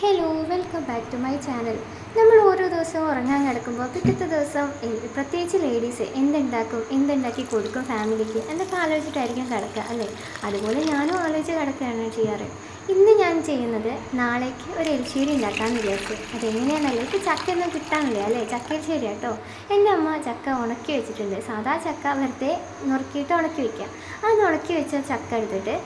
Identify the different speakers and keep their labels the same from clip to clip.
Speaker 1: Hello welcome back to my channel നമ്മൾ ഓരോ ദിവസവും ഉറങ്ങാൻ കിടക്കുമ്പോൾ പിറ്റത്തെ ദിവസം പ്രത്യേകിച്ച് ലേഡീസ് എന്തുണ്ടാക്കും എന്തുണ്ടാക്കി കൊടുക്കും ഫാമിലിക്ക് എന്നൊക്കെ ആലോചിച്ചിട്ടായിരിക്കും കിടക്കുക അല്ലേ? അതുപോലെ ഞാനും ആലോചിച്ച് കിടക്കുകയാണ് ചെയ്യാറ്. ഇന്ന് ഞാൻ ചെയ്യുന്നത് നാളേക്ക് ഒരു എരിശ്ശേരി ഉണ്ടാക്കാൻ വിചാരിച്ചു. അതെങ്ങനെയാണല്ലോ ഇപ്പോൾ ചക്കയൊന്നും കിട്ടാനില്ല അല്ലേ? ചക്കയെരിശ്ശേരി കേട്ടോ എന്റെ അമ്മ ചക്ക ഉണക്കി വെച്ചിട്ടുണ്ട്. സാധാ ചക്ക വെറുതെ നുറുക്കിയിട്ട് ഉണക്കി വയ്ക്കുക ആ ഉണക്കി വെച്ച ചക്ക എടുത്തിട്ട്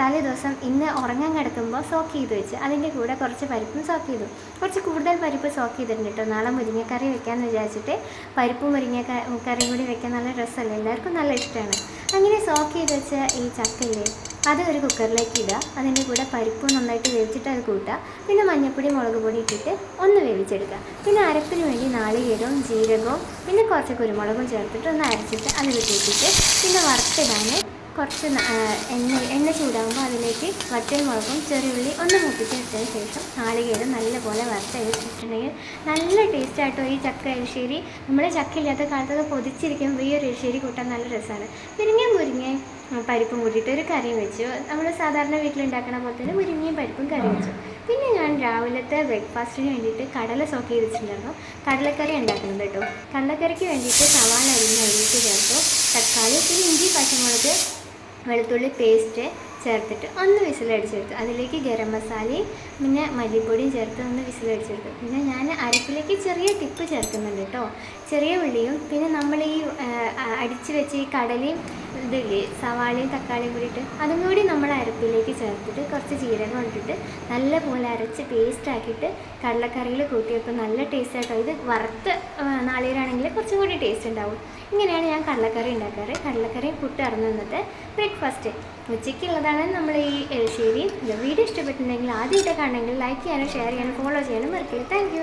Speaker 1: തലേ ദിവസം ഇന്ന് ഉറങ്ങാൻ കിടക്കുമ്പോൾ സോക്ക് ചെയ്ത് വെച്ച് അതിന്റെ കൂടെ കുറച്ച് പരിപ്പും സോക്ക് ചെയ്തു. കുറച്ച് കൂടുതൽ പരിപ്പ് സോക്ക് ചെയ്തിട്ടുണ്ട് കേട്ടോ. നാളെ മുരിങ്ങക്കറി വെക്കാമെന്ന് വിചാരിച്ചിട്ട് പരിപ്പും മുരിങ്ങക്കറി കൂടി വെക്കാൻ നല്ല രസമല്ലേ എല്ലാവർക്കും നല്ല ഇഷ്ടമാണ് അങ്ങനെ സോക്ക് ചെയ്ത് വെച്ച ഈ ചക്കയില്ലേ അത് ഒരു കുക്കറിലേക്ക് ഇടുക. അതിന്റെ കൂടെ പരിപ്പ് നന്നായിട്ട് വേവിച്ചിട്ട് അത് കൂട്ടുക. പിന്നെ മഞ്ഞൾപ്പൊടി മുളക് പൊടി ഇട്ടിട്ട് ഒന്ന് വേവിച്ചെടുക്കുക. പിന്നെ അരപ്പിന് വേണ്ടി നാളികേരവും ജീരകവും പിന്നെ കുറച്ച് കുരുമുളകും ചേർത്തിട്ട് ഒന്ന് അരച്ചിട്ട് അതിൽ കൂട്ടിയിട്ട് പിന്നെ വറുത്തിടാൻ കുറച്ച് എണ്ണ എണ്ണ ചൂടാകുമ്പോൾ അതിലേക്ക് വറ്റൽ മുളകും ചെറിയുള്ളി ഒന്ന് മൂപ്പിച്ചെടുത്തതിന് ശേഷം നാളികേരം നല്ലപോലെ വറുത്തരിച്ചിട്ടുണ്ടെങ്കിൽ നല്ല ടേസ്റ്റ് ഈ ചക്ക എരിശ്ശേരി. നമ്മുടെ ചക്ക ഇല്ലാത്ത കാലത്തൊക്കെ പൊതിച്ചിരിക്കുമ്പോൾ ഈ ഒരു എരിശ്ശേരി കൂട്ടാൻ നല്ല രസമാണ് മുരിങ്ങയും ഉം, പരിപ്പും കൂട്ടിയിട്ട് ഒരു കറിയും വെച്ചു. നമ്മൾ സാധാരണ വീട്ടിലുണ്ടാക്കുന്ന പോലെ തന്നെ മുരിങ്ങയും പരിപ്പും കറി വെച്ചു. പിന്നെ ഞാൻ രാവിലത്തെ ബ്രേക്ക്ഫാസ്റ്റിന് വേണ്ടിയിട്ട് കടല സോക്ക് ചെയ്തിട്ടുണ്ടായിരുന്നു. കടലക്കറി ഉണ്ടാക്കുന്നത് കേട്ടോ. കടലക്കറിക്ക് വേണ്ടിയിട്ട് സവാള അരിഞ്ഞ് അരിഞ്ഞിട്ട് ചേർത്തു. തക്കാളി പിന്നെ ഇഞ്ചി പച്ചമുളക് വെളുത്തുള്ളി പേസ്റ്റ് ചേർത്തിട്ട് ഒന്ന് വിസിലടിച്ചെടുത്തു. അതിലേക്ക് ഗരം മസാലയും പിന്നെ മല്ലിപ്പൊടിയും ചേർത്ത് ഒന്ന് വിസിലടിച്ചെടുത്തു. പിന്നെ ഞാൻ അരപ്പിലേക്ക് ചെറിയ ടിപ്പ് ചേർക്കുന്നുണ്ട് കേട്ടോ. ചെറിയ ഉള്ളിയും പിന്നെ നമ്മൾ ഈ അടിച്ച് വെച്ച് ഈ കടലയും ഇതില്ലേ സവാളയും തക്കാളിയും കൂടിയിട്ട് അതും കൂടി നമ്മൾ അരപ്പിലേക്ക് ചേർത്തിട്ട് കുറച്ച് ജീരകം ഇട്ടിട്ട് നല്ലപോലെ അരച്ച് പേസ്റ്റ് ആക്കിയിട്ട് കടലക്കറിയിൽ കൂട്ടി വെക്കും. നല്ല ടേസ്റ്റ് ആട്ടോ. ഇത് വറുത്ത് നാളികേരാണെങ്കിൽ കുറച്ചും കൂടി ടേസ്റ്റ് ഉണ്ടാവും. ഇങ്ങനെയാണ് ഞാൻ കടലക്കറി ഉണ്ടാക്കാറ്. കടലക്കറിയും പുട്ട് ഇറന്നു നിന്നിട്ട് ബ്രേക്ക്ഫാസ്റ്റ് ഉച്ചയ്ക്കുള്ളതാണ് നമ്മൾ ഈ എരിശ്ശേരി വീഡിയോ ഇഷ്ടപ്പെട്ടിട്ടുണ്ടെങ്കിൽ ആദ്യമായിട്ട് കാണണമെങ്കിൽ ലൈക്ക് ചെയ്യാനും ഷെയർ ചെയ്യാനും ഫോളോ ചെയ്യാനും മറക്കില്ല താങ്ക്